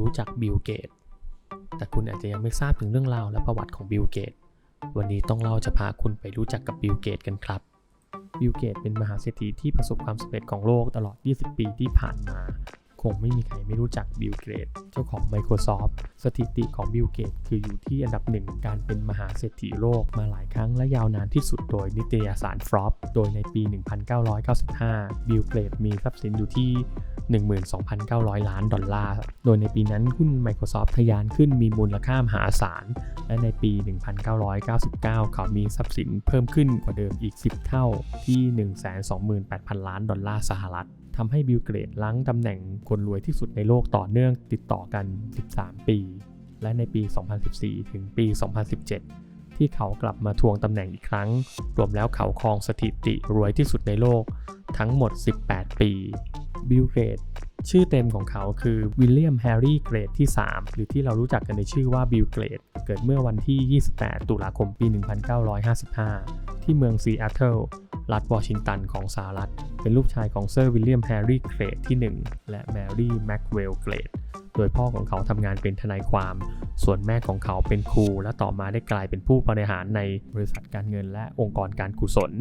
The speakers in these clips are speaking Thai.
รู้จักบิลเกต แต่คุณอาจจะยังไม่ทราบถึงเรื่องราวและประวัติของบิลเกต วันนี้ต้องเล่าจะพาคุณไปรู้จักกับบิลเกตกันครับ บิลเกตเป็นมหาเศรษฐีที่ประสบความสำเร็จของโลกตลอด 20 ปีที่ผ่านมา คงไม่มีใครไม่รู้จักบิลเกตเจ้าของ Microsoft สถิติของบิลเกตคืออยู่ที่อันดับหนึ่งการเป็นมหาเศรษฐีโลกมาหลายครั้งและยาวนานที่สุดโดยนิตยสารฟรอปโดยในปี 1995 บิลเกตมีทรัพย์สินอยู่ที่ 12,900 ล้านดอลลาร์ โดยในปีนั้นหุ้น Microsoft ทะยานขึ้นมีมูลค่ามหาศาล และในปี 1999 เขามีทรัพย์สินเพิ่มขึ้นกว่าเดิมอีก 10 เท่าที่ 128,000 ล้านดอลลาร์สหรัฐ ทำให้บิลเกรตล้างตำแหน่งคนรวยที่สุดในโลกต่อเนื่องติดต่อกัน 13 ปี และในปี 2014 ถึงปี 2017 ที่เขากลับมาทวงตำแหน่งอีกครั้ง รวมแล้วเขาครองสถิติรวยที่สุดในโลกทั้งหมด 18 ปี บิลเกรต ชื่อเต็มของเขาคือวิลเลียมแฮร์รี่เกรดที่ 3 หรือที่เรารู้จักกันในชื่อว่าบิลเกรด เกิดเมื่อวันที่ 28 ตุลาคมปี 1955 ที่เมืองซีแอตเทิลรัฐวอชิงตันของสหรัฐ เป็นลูกชายของเซอร์วิลเลียมแฮร์รี่เกรดที่ 1 และแมรี่แม็กเวลเกรด โดยพ่อของเขาทำงานเป็นทนายความ ส่วนแม่ของเขาเป็นครู และต่อมาได้กลายเป็นผู้บริหารในบริษัทการเงินและองค์กรการกุศล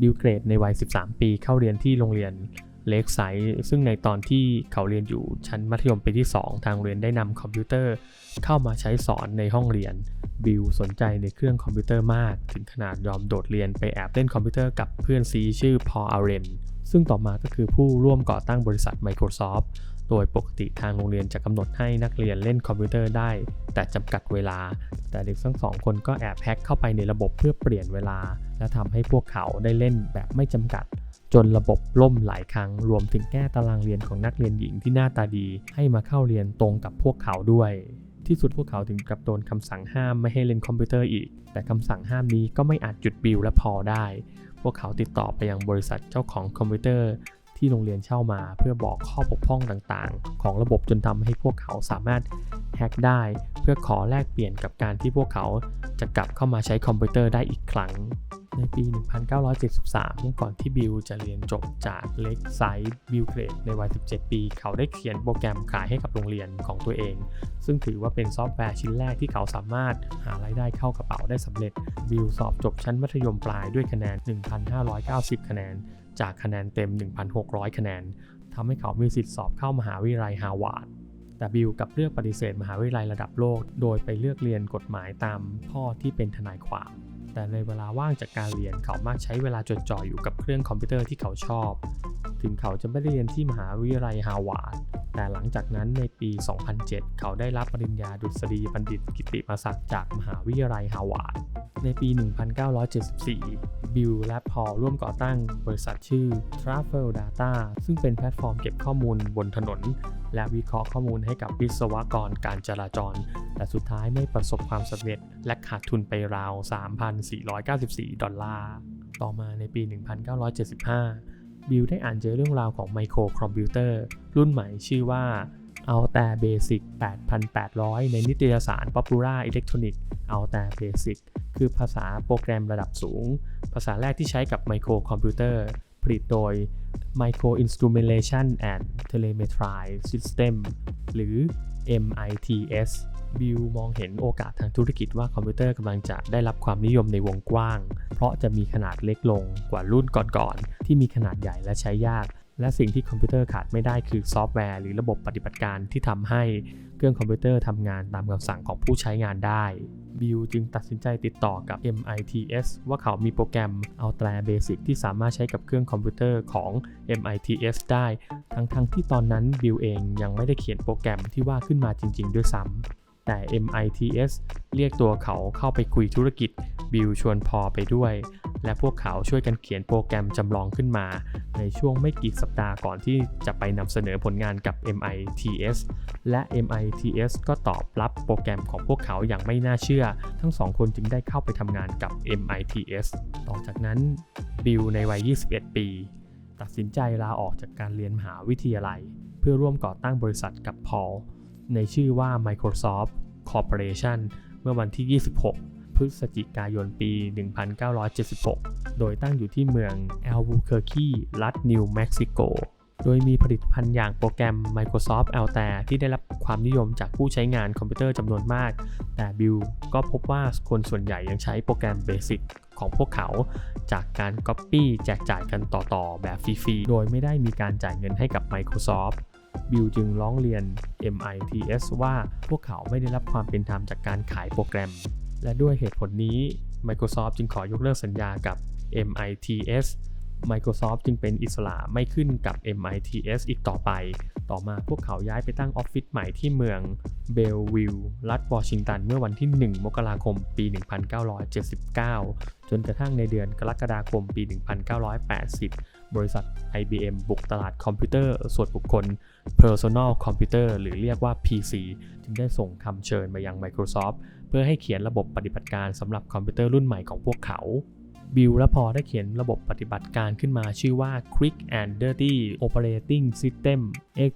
บิลเกรดในวัย 13 ปีเข้าเรียนที่โรงเรียน เล็กไซส์ซึ่งในตอนที่เขาเรียนอยู่ชั้นมัธยมปีที่ 2 ทางเรียนได้นำคอมพิวเตอร์เข้ามาใช้สอนในห้องเรียน บิลสนใจในเครื่องคอมพิวเตอร์มาก ถึงขนาดยอมโดดเรียนไปแอบเล่นคอมพิวเตอร์กับเพื่อนซีชื่อพอลอาเรนซึ่งต่อมาก็คือผู้ร่วมก่อตั้งบริษัท Microsoft โดยปกติทางโรงเรียนจะกำหนดให้นักเรียนเล่นคอมพิวเตอร์ได้ แต่จำกัดเวลา แต่เด็กทั้งสองคนก็แอบแฮ็กเข้าไปในระบบเพื่อเปลี่ยนเวลา และทำให้พวกเขาได้เล่นแบบไม่จำกัด จนระบบล่มหลายครั้ง รวมถึงแก้ตารางเรียนของนักเรียนหญิงที่หน้าตาดี ให้มาเข้าเรียนตรงกับพวกเขาด้วย ที่สุดพวกเขาถึงกับโดนคำสั่งห้ามไม่ให้เล่นคอมพิวเตอร์อีก แต่คำสั่งห้ามนี้ก็ไม่อาจจุดบิลและพอได้ พวกเขาติดต่อไปยังบริษัทเจ้าของคอมพิวเตอร์ ที่โรงเรียนเช่ามา เพื่อบอกข้อบกพร่องต่างๆ ของระบบจนทำให้พวกเขาสามารถแฮ็กได้ เพื่อขอแลกเปลี่ยนกับการที่พวกเขาจะกลับเข้ามาใช้คอมพิวเตอร์ได้อีกครั้ง ในปี 1973 ก่อนที่บิลจะเรียนจบจากเล็กไซด์บิลเกรดในวัย 17 ปี เขาได้เขียนโปรแกรมขายให้กับโรงเรียนของตัวเอง ซึ่งถือว่าเป็นซอฟต์แวร์ชิ้นแรกที่เขาสามารถหารายได้เข้ากระเป๋าได้สำเร็จ บิลสอบจบชั้นมัธยมปลายด้วยคะแนน 1,590 คะแนน จากคะแนนเต็ม 1,600 คะแนนทำให้เขามีสิทธิ์สอบเข้ามหาวิทยาลัยฮาวาดแต่บิลกับเลือกปฏิเสธมหาวิทยาลัยระดับโลก โดยไปเลือกเรียนกฎหมายตามพ่อที่เป็นทนายความ แต่ในเวลาว่างจากการเรียนเขามักใช้เวลาจดจ่ออยู่กับเครื่องคอมพิวเตอร์ที่เขาชอบ ถึงเขาจะไม่ได้เรียนที่มหาวิทยาลัยฮาวาดแต่หลังจากนั้นในปี 2007 เขาได้รับปริญญาดุษฎีบัณฑิตกิตติมศักดิ์จากมหาวิทยาลัยฮาวาดในปี 1974 บิลและพอลร่วมก่อตั้งบริษัทชื่อ Travel Data ซึ่งเป็นแพลตฟอร์มเก็บข้อมูลบนถนน และวิเคราะห์ข้อมูลให้กับวิศวกรการจราจร แต่สุดท้ายไม่ประสบความสำเร็จ และขาดทุนไปราว 3,494 ดอลลาร์ ต่อมาในปี 1975 บิลได้อ่านเจอเรื่องราวของไมโครคอมพิวเตอร์รุ่นใหม่ชื่อว่า Altair Basic 8800 ในนิตยสาร Popular Electronics Altair Basic คือภาษาโปรแกรมระดับสูง ภาษาแรกที่ใช้กับไมโครคอมพิวเตอร์ผลิตโดย Micro Instrumentation and Telemetry System หรือ MITS บิลมองเห็นโอกาสทางธุรกิจว่าคอมพิวเตอร์กำลังจะได้รับความนิยมในวงกว้าง เพราะจะมีขนาดเล็กลงกว่ารุ่นก่อนๆ ที่มีขนาดใหญ่และใช้ยาก และสิ่งที่คอมพิวเตอร์ขาดไม่ได้คือซอฟต์แวร์หรือระบบปฏิบัติการที่ทำให้เครื่องคอมพิวเตอร์ทำงานตามคำสั่งของผู้ใช้งานได้บิลจึงตัดสินใจติดต่อกับ MITS ว่าเขามีโปรแกรม Altair Basic ที่สามารถใช้กับเครื่องคอมพิวเตอร์ของ MITS ได้ ทั้งๆทที่ตอนนั้นบิลเองยังไม่ได้เขียนโปรแกรมที่ว่าขึ้นมาจริง ๆ ด้วยซ้ำ แต่ MITS เรียกตัวเขาเข้าไปคุยธุรกิจ บิลชวนพอไปด้วย และพวกเขาช่วยกันเขียนโปรแกรมจำลองขึ้นมา ในช่วงไม่กี่สัปดาห์ก่อนที่จะไปนำเสนอผลงานกับ MITS และ MITS ก็ตอบรับโปรแกรมของพวกเขาอย่างไม่น่าเชื่อ ทั้งสองคนจึงได้เข้าไปทำงานกับ MITS ต่อจากนั้นบิลในวัย 21 ปี ตัดสินใจลาออกจากการเรียนมหาวิทยาลัย เพื่อร่วมก่อตั้งบริษัทกับพอล ในชื่อว่า Microsoft Corporation เมื่อวันที่ 26 พฤศจิกายนปี 1976 โดยตั้งอยู่ที่เมืองแอลบูเคอร์คีรัฐนิวเม็กซิโก โดยมีผลิตภัณฑ์อย่างโปรแกรม Microsoft Altair ที่ได้รับความนิยมจากผู้ใช้งานคอมพิวเตอร์จำนวนมาก แต่บิลก็พบว่าคนส่วนใหญ่ยังใช้โปรแกรมเบสิกของพวกเขาจากการ Copy แจกจ่ายกันต่อๆ แบบฟรีๆ โดยไม่ได้มีการจ่ายเงินให้กับ Microsoft บิลจึงร้องเรียน MITS ว่าพวกเขาไม่ได้รับความเป็นธรรมจากการขายโปรแกรม และด้วยเหตุผลนี้ Microsoft จึงขอยกเลิกสัญญากับ MITS Microsoft จึงเป็นอิสระไม่ขึ้นกับ MITS อีกต่อไป ต่อมาพวกเขาย้ายไปตั้งออฟฟิศใหม่ที่เมืองเบลวิลรัฐวอชิงตัน เมื่อวันที่ 1 มกราคม ปี 1979 จนกระทั่งในเดือนกรกฎาคม ปี 1980 บริษัท IBM บุกตลาดคอมพิวเตอร์ส่วนบุคคล Personal Computer หรือเรียกว่า PC จึงได้ส่งคำเชิญมายัง Microsoft เพื่อให้เขียนระบบปฏิบัติการสำหรับคอมพิวเตอร์รุ่นใหม่ของพวกเขา บิลและพอได้เขียนระบบปฏิบัติการขึ้นมาชื่อว่า Quick and Dirty Operating System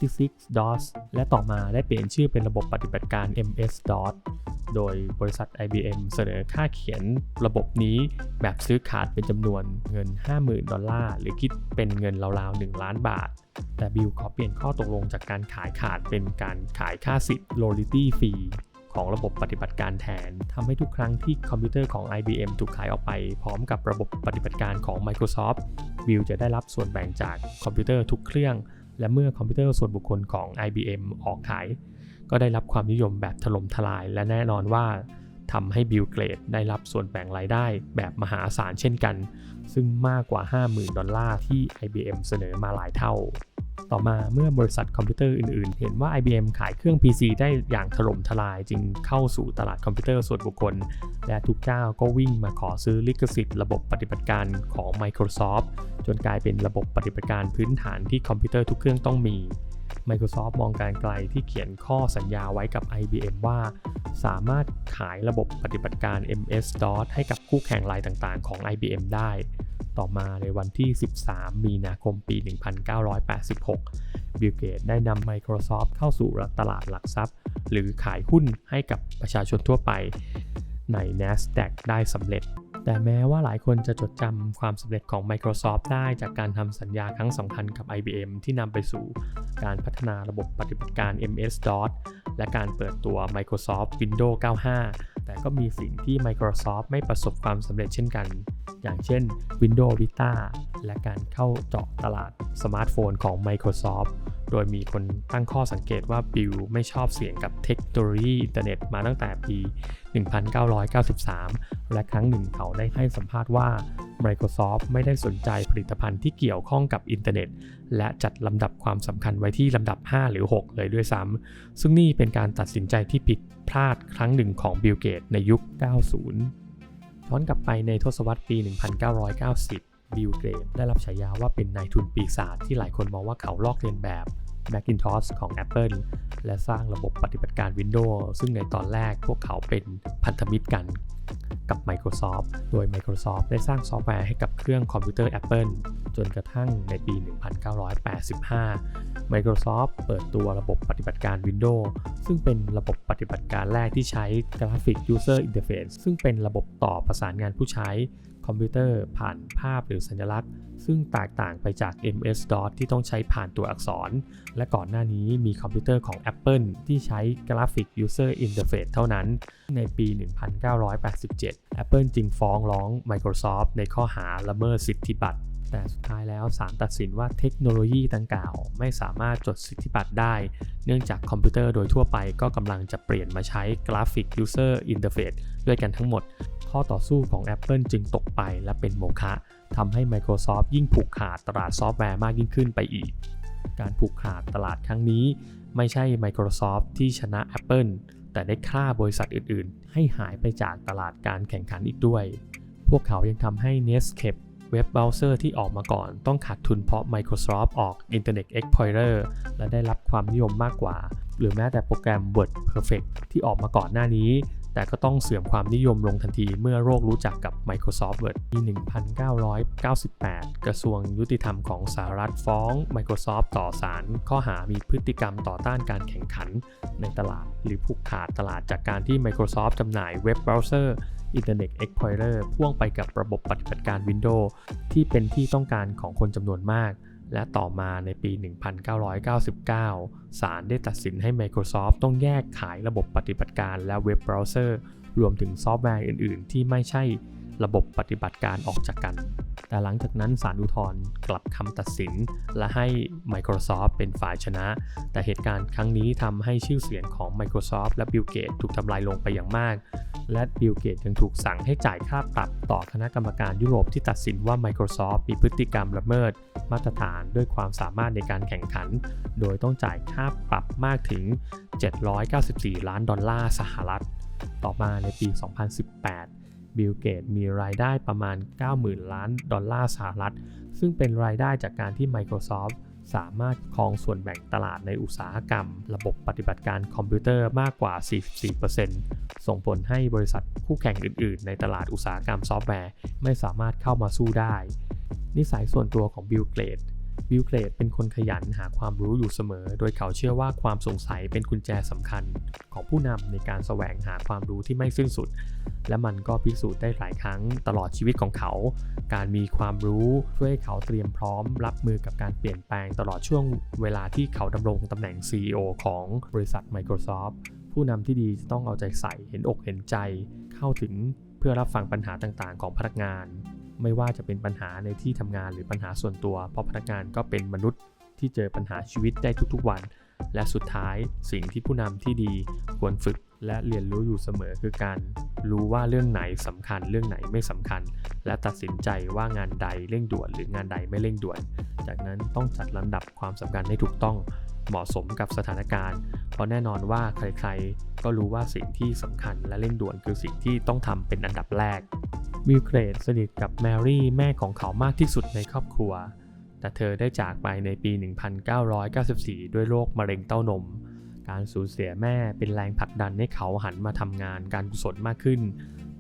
86 DOS และต่อมาได้เปลี่ยนชื่อเป็นระบบปฏิบัติการ MS DOS โดยบริษัท IBM เสนอค่าเขียนระบบนี้แบบซื้อขาดเป็นจำนวนเงิน 50,000 ดอลลาร์ หรือคิดเป็นเงินราวๆ 1 ล้านบาท แต่บิลขอเปลี่ยนข้อตกลงจากการขายขาดเป็นการขายค่าสิทธิ์ royalty fee ของระบบปฏิบัติการแทนทำให้ทุกครั้งที่คอมพิวเตอร์ของ IBM ถูกขายออกไป พร้อมกับระบบปฏิบัติการของ Microsoft บิลจะได้รับส่วนแบ่งจากคอมพิวเตอร์ทุกเครื่อง และเมื่อคอมพิวเตอร์ส่วนบุคคลของ IBM ออกขาย ก็ได้รับความนิยมแบบถล่มทลาย และแน่นอนว่าทำให้บิลเกรดได้รับส่วนแบ่งรายได้แบบมหาศาลเช่นกัน ซึ่งมากกว่า 50,000 ดอลลาร์ที่ IBM เสนอมาหลายเท่า ต่อมาเมื่อบริษัทคอมพิวเตอร์อื่นๆ เห็นว่า IBM ขายเครื่อง PC ได้อย่างถล่มทลายจึงเข้าสู่ตลาดคอมพิวเตอร์ส่วนบุคคล และทุกเจ้าก็วิ่งมาขอซื้อลิขสิทธิ์ระบบปฏิบัติการของ Microsoft จนกลายเป็นระบบปฏิบัติการพื้นฐานที่คอมพิวเตอร์ทุกเครื่องต้องมี Microsoft มองการไกลที่เขียนข้อสัญญาไว้กับ IBM ว่า สามารถขายระบบปฏิบัติการ MS-DOS ให้กับคู่แข่งรายต่างๆ ของ IBM ได้ ต่อมาในวันที่ 13 มีนาคมปี 1986 บิลเกตได้นำ Microsoft เข้าสู่ตลาดหลักทรัพย์ หรือขายหุ้นให้กับประชาชนทั่วไปใน NASDAQ ได้สำเร็จ แต่แม้ว่าหลายคนจะจดจำความสำเร็จของ Microsoft ได้จากการทำสัญญาครั้งสำคัญกับ IBM ที่นำไปสู่การพัฒนาระบบปฏิบัติการ MS-DOS และการเปิดตัว Microsoft Windows 95 แต่ก็มีสิ่งที่ Microsoft ไม่ประสบความสำเร็จเช่นกัน อย่างเช่น Windows Vista และการเข้าเจาะตลาดสมาร์ทโฟนของ Microsoft โดยมีคนตั้งข้อสังเกตว่าบิลไม่ชอบเสียงกับเทคโนโลยีอินเทอร์เน็ตมาตั้งแต่ปี 1993 และครั้งหนึ่งเขาได้ให้สัมภาษณ์ว่า Microsoft ไม่ได้สนใจผลิตภัณฑ์ที่เกี่ยวข้องกับอินเทอร์เน็ต และจัดลำดับความสำคัญไว้ที่ลำดับ 5 หรือ 6 เลยด้วยซ้ำซึ่งนี่เป็นการตัดสินใจที่ผิดพลาดครั้งหนึ่งของบิลเกตในยุค 90 ย้อนกลับไปในทศวรรษปี 1990 บิลเกรดได้รับฉายาว่าเป็นนายทุนปีศาจที่หลายคนมองว่าเขาลอกเลียนแบบ Macintosh ของ Apple และสร้างระบบปฏิบัติการ Windows ซึ่งในตอนแรกพวกเขาเป็นพันธมิตรกัน กับ Microsoft โดย Microsoft ได้สร้างซอฟต์แวร์ให้กับเครื่องคอมพิวเตอร์ Apple จนกระทั่งในปี 1985 Microsoft เปิดตัวระบบปฏิบัติการ Windows ซึ่งเป็นระบบปฏิบัติการแรกที่ใช้ Graphic User Interface ซึ่งเป็นระบบต่อประสานงานผู้ใช้คอมพิวเตอร์ผ่านภาพหรือสัญลักษณ์ ซึ่งแตกต่างไปจาก MS-DOS ที่ต้องใช้ผ่านตัวอักษร และก่อนหน้านี้มีคอมพิวเตอร์ของ Apple ที่ใช้ Graphic User Interface เท่านั้น ในปี 1987 Apple จึงฟ้องร้อง Microsoft ในข้อหาละเมิดสิทธิบัตร แต่สุดท้ายแล้วศาลตัดสินว่าเทคโนโลยีดังกล่าว ไม่สามารถจดสิทธิบัตรได้ เนื่องจากคอมพิวเตอร์โดยทั่วไปก็กำลังจะเปลี่ยนมาใช้ Graphic User Interface ด้วยกันทั้งหมด ข้อต่อสู้ของ Apple จึงตกไปและเป็นโมฆะทำให้ Microsoft ยิ่งผูกขาดตลาดซอฟต์แวร์มากยิ่งขึ้นไปอีก การผูกขาดตลาดครั้งนี้ ไม่ใช่ Microsoft ที่ชนะ Apple แต่ได้ฆ่าบริษัทอื่นๆ ให้หายไปจากตลาดการแข่งขันอีกด้วย พวกเขายังทำให้ Netscape เว็บเบราว์เซอร์ที่ออกมาก่อนต้องขาดทุนเพราะ Microsoft ออก Internet Explorer และได้รับความนิยมมากกว่า หรือแม้แต่โปรแกรม Word Perfect ที่ออกมาก่อนหน้านี้ แต่ก็ต้องเสื่อมความนิยมลงทันทีเมื่อโรครู้จักกับ Microsoft Word ปี 1998 กระทรวงยุติธรรมของสหรัฐฟ้อง Microsoft ต่อศาลข้อหามีพฤติกรรมต่อต้านการแข่งขันในตลาด หรือผูกขาดตลาดจากการที่ Microsoft จำหน่ายเว็บเบราว์เซอร์ Internet Explorer พ่วงไปกับระบบปฏิบัติการ Windows ที่เป็นที่ต้องการของคนจำนวนมาก และต่อมาในปี 1999 ศาลได้ตัดสินให้ Microsoft ต้องแยกขายระบบปฏิบัติการและเว็บเบราว์เซอร์ รวมถึงซอฟต์แวร์อื่น ๆ ที่ไม่ใช่ระบบปฏิบัติการออกจากกัน แต่หลังจากนั้นศาลอุทธรณ์กลับคำตัดสิน และให้ Microsoft เป็นฝ่ายชนะ แต่เหตุการณ์ครั้งนี้ทำให้ชื่อเสียงของ Microsoft และ Bill Gates ถูกทำลายลงไปอย่างมาก และบิลเกตยังถูกสั่งให้จ่ายค่าปรับต่อคณะกรรมการยุโรปที่ตัดสินว่า Microsoft มีพฤติกรรมละเมิด มาตรฐานด้วยความสามารถในการแข่งขัน โดยต้องจ่ายค่าปรับมากถึง 794 ล้านดอลลาร์สหรัฐ ต่อมาในปี 2018 บิลเกตมีรายได้ประมาณ 90,000 ล้านดอลลาร์สหรัฐ ซึ่งเป็นรายได้จากการที่ Microsoft สามารถครองส่วนแบ่งตลาดในอุตสาหกรรม ระบบปฏิบัติการคอมพิวเตอร์มากกว่า 44%ส่งผลให้บริษัทคู่แข่งอื่น ๆ ในตลาดอุตสาหกรรมซอฟต์แวร์ ไม่สามารถเข้ามาสู้ได้ นิสัยส่วนตัวของบิลเกตบิลเกตเป็นคนขยันหาความรู้อยู่เสมอ โดยเขาเชื่อว่าความสงสัยเป็นกุญแจสำคัญของผู้นำในการแสวงหาความรู้ที่ไม่สิ้นสุด และมันก็พิสูจน์ได้หลายครั้งตลอดชีวิตของเขา การมีความรู้ช่วยให้เขาเตรียมพร้อม รับมือกับการเปลี่ยนแปลงตลอดช่วงเวลาที่เขาดำรงตำแหน่ง CEO ของบริษัท Microsoft ผู้นำที่ดีจะต้องเอาใจใส่เห็นอกเห็นใจ เข้าถึงเพื่อรับฟังปัญหาต่างๆ ของพนักงาน ไม่ว่าจะเป็นปัญหาในที่ทำงานหรือปัญหาส่วนตัว เพราะพนักงานก็เป็นมนุษย์ที่เจอปัญหาชีวิตได้ทุกๆวัน และสุดท้ายสิ่งที่ผู้นำที่ดีควรฝึกและเรียนรู้อยู่เสมอคือการรู้ว่าเรื่องไหนสำคัญ เรื่องไหนไม่สำคัญ และตัดสินใจว่างานใดเร่งด่วนหรืองานใดไม่เร่งด่วน จากนั้นต้องจัดลำดับความสำคัญให้ถูกต้องเหมาะสมกับสถานการณ์ เพราะแน่นอนว่าใครๆ ก็รู้ว่าสิ่งที่สำคัญและเร่งด่วนคือสิ่งที่ต้องทำเป็นอันดับแรก วิลเกรดสนิทกับแมรี่แม่ของเขามากที่สุดในครอบครัว แต่เธอได้จากไปในปี 1994 ด้วยโรคมะเร็งเต้านม การสูญเสียแม่เป็นแรงผลักดันให้เขาหันมาทำงานการกุศลมากขึ้น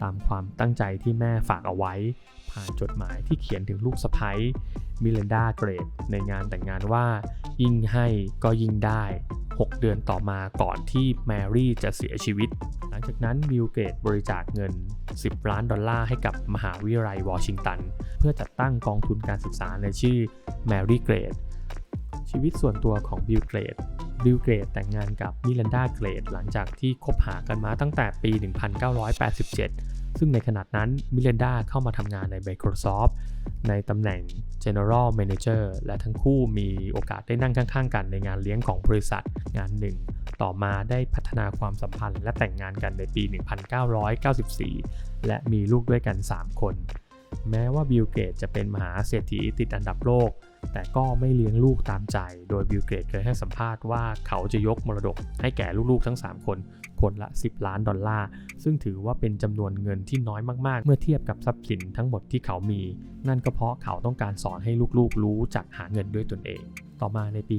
ตามความตั้งใจที่แม่ฝากเอาไว้ ผ่านจดหมายที่เขียนถึงลูกสะใภ้มิเลนดาเกรดในงานแต่งงานว่า ยิ่งให้ก็ยิ่งได้ 6 เดือนต่อมาก่อนที่แมรี่จะเสียชีวิต จากนั้นบิลเกตบริจาคเงิน 10 ล้านดอลลาร์ให้กับมหาวิทยาลัยวอชิงตัน เพื่อจัดตั้งกองทุนการศึกษาในชื่อแมรี่เกรดชีวิตส่วนตัวของบิลเกรดบิลเกรดแต่งงานกับมิลันดาเกรดหลังจากที่คบหากันมาตั้งแต่ปี 1987 ซึ่งในขณะนั้นมิเลนดาเข้ามาทำงานใน Microsoft ในตำแหน่ง General Manager และทั้งคู่มีโอกาสได้นั่งข้างๆ กันในงานเลี้ยงของบริษัทงานหนึ่ง ต่อมาได้พัฒนาความสัมพันธ์และแต่งงานกันในปี 1994 และมีลูกด้วยกัน 3 คน แม้ว่าบิลเกตจะเป็นมหาเศรษฐีติดอันดับโลก แต่ก็ไม่เลี้ยงลูกตามใจ โดยบิลเกตเคยให้สัมภาษณ์ว่าเขาจะยกมรดกให้แก่ลูกๆทั้ง 3 คน คนละ 10 ล้านดอลลาร์ ซึ่งถือว่าเป็นจำนวนเงินที่น้อยมากๆ เมื่อเทียบกับทรัพย์สินทั้งหมดที่เขามี นั่นก็เพราะเขาต้องการสอนให้ลูกๆรู้จักหาเงินด้วยตนเอง ต่อมาในปี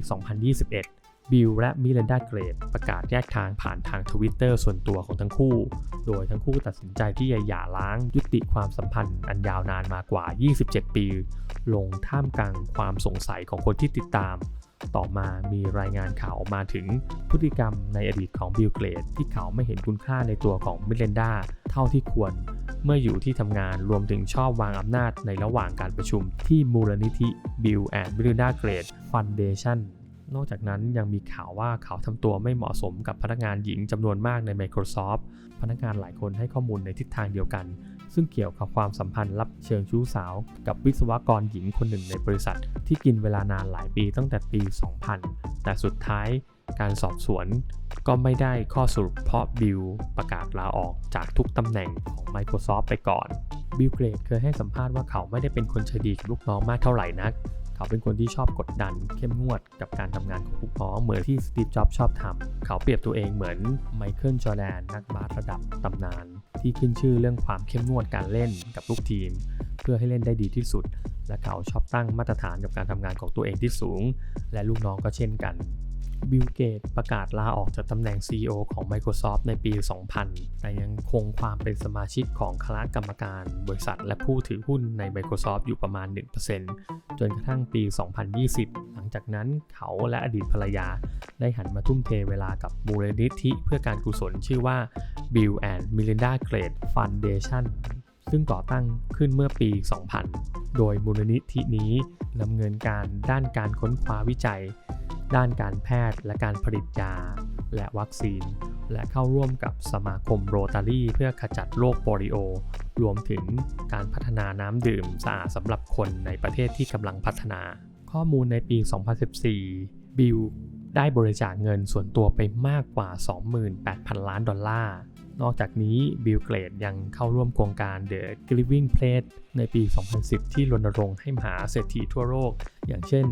2021 บิลและมิเลนดาเกรดประกาศแยกทางผ่านทางทวิตเตอร์ส่วนตัวของทั้งคู่ โดยทั้งคู่ตัดสินใจที่จะหย่าร้างยุติความสัมพันธ์อันยาวนานมากว่า 27 ปี ลงท่ามกลางความสงสัยของคนที่ติดตาม ต่อมามีรายงานข่าวออกมาถึงพฤติกรรมในอดีตของบิลเกรดที่เขาไม่เห็นคุณค่าในตัวของมิเลนดาเท่าที่ควร เมื่ออยู่ที่ทำงานรวมถึงชอบวางอำนาจในระหว่างการประชุมที่มูลนิธิ Bill and Melinda Gates Foundation น นอกจากนั้นยังมีข่าวว่าเขาทำตัวไม่เหมาะสมกับพนักงานหญิงจำนวนมากใน Microsoft พนักงานหลายคนให้ข้อมูลในทิศทางเดียวกัน ซึ่งเกี่ยวกับความสัมพันธ์ลับเชิงชู้สาว กับวิศวกรหญิงคนหนึ่งในบริษัท ที่กินเวลานานหลายปีตั้งแต่ปี 2000 แต่สุดท้าย การสอบสวนก็ไม่ได้ข้อสรุปเพราะบิลประกาศลาออกจากทุกตำแหน่งของ Microsoft ไปก่อน บิลเกรดเคยให้สัมภาษณ์ว่าเขาไม่ได้เป็นคนใจดีกับลูกน้องมากเท่าไหร่นัก เขาเป็นคนที่ชอบกดดันเข้มงวดกับการทำงานของลูกน้องเหมือนที่สตีฟ จ็อบส์ชอบทำ เขาเปรียบตัวเองเหมือนไมเคิล จอร์แดนนักบาสระดับตำนาน ที่ขึ้นชื่อเรื่องความเข้มงวดการเล่นกับลูกทีม เพื่อให้เล่นได้ดีที่สุด และเขาชอบตั้งมาตรฐานกับการทำงานของตัวเองที่สูง และลูกน้องก็เช่นกัน บิลเกตประกาศลาออกจากตำแหน่ง CEO ของ Microsoft ในปี 2000 แต่ยังคงความเป็นสมาชิกของคณะกรรมการ บริษัทและผู้ถือหุ้นใน Microsoft อยู่ประมาณ 1%จนกระทั่งปี 2020 หลังจากนั้นเขาและอดีตภรรยา ได้หันมาทุ่มเทเวลากับมูลนิธิเพื่อการกุศลชื่อว่า Bill and Melinda Gates Foundation ซึ่งก่อตั้งขึ้นเมื่อปี 2000 โดยมูลนิธินี้ดำเนินการด้านการค้นคว้าวิจัย ด้านการแพทย์และการผลิตยา และวัคซีน และเข้าร่วมกับสมาคมโรตารี่เพื่อขจัดโรคโปลิโอ รวมถึงการพัฒนาน้ำดื่มสะอาดสำหรับคนในประเทศที่กำลังพัฒนา ข้อมูลในปี 2014 บิลได้บริจาคเงินส่วนตัวไปมากกว่า 28,000 ล้านดอลลาร์ นอกจากนี้บิลเกรดยังเข้าร่วมโครงการ The Giving Plate ในปี 2010 ที่รณรงค์ให้มหาเศรษฐีทั่วโลก อย่างเช่น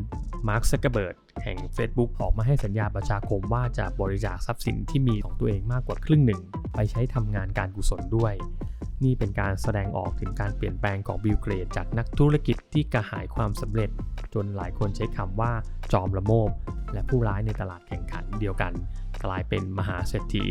มาร์คซักเกอร์เบิร์ด แห่ง Facebook ออกมาให้สัญญาประชาคมว่าจะบริจาคทรัพย์สินที่มีของตัวเองมากกว่าครึ่งหนึ่ง ไปใช้ทำงานการกุศลด้วย นี่เป็นการแสดงออกถึงการเปลี่ยนแปลงของบิลเกรดจากนักธุรกิจที่กระหายความสำเร็จ จนหลายคนใช้คำว่าจอมละโมบ และผู้ร้ายในตลาดแข่งขันเดียวกัน กลายเป็นมหาเศรษฐี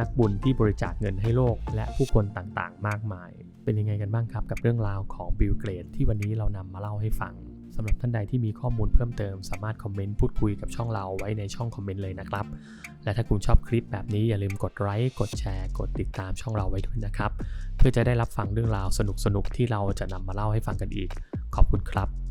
นักบุญที่บริจาคเงินให้โลกและผู้คนต่างๆ มากมาย เป็นยังไงกันบ้างครับกับเรื่องราวของบิลเกรดที่วันนี้เรานำมาเล่าให้ฟัง สำหรับท่านใดที่มีข้อมูลเพิ่มเติมสามารถคอมเมนต์พูดคุยกับช่องเราไว้ในช่องคอมเมนต์เลยนะครับ และถ้าคุณชอบคลิปแบบนี้อย่าลืมกดไลค์กดแชร์ กดติดตามช่องเราไว้ด้วยนะครับ เพื่อจะได้รับฟังเรื่องราวสนุกๆที่เราจะนำมาเล่าให้ฟังกันอีก ขอบคุณครับ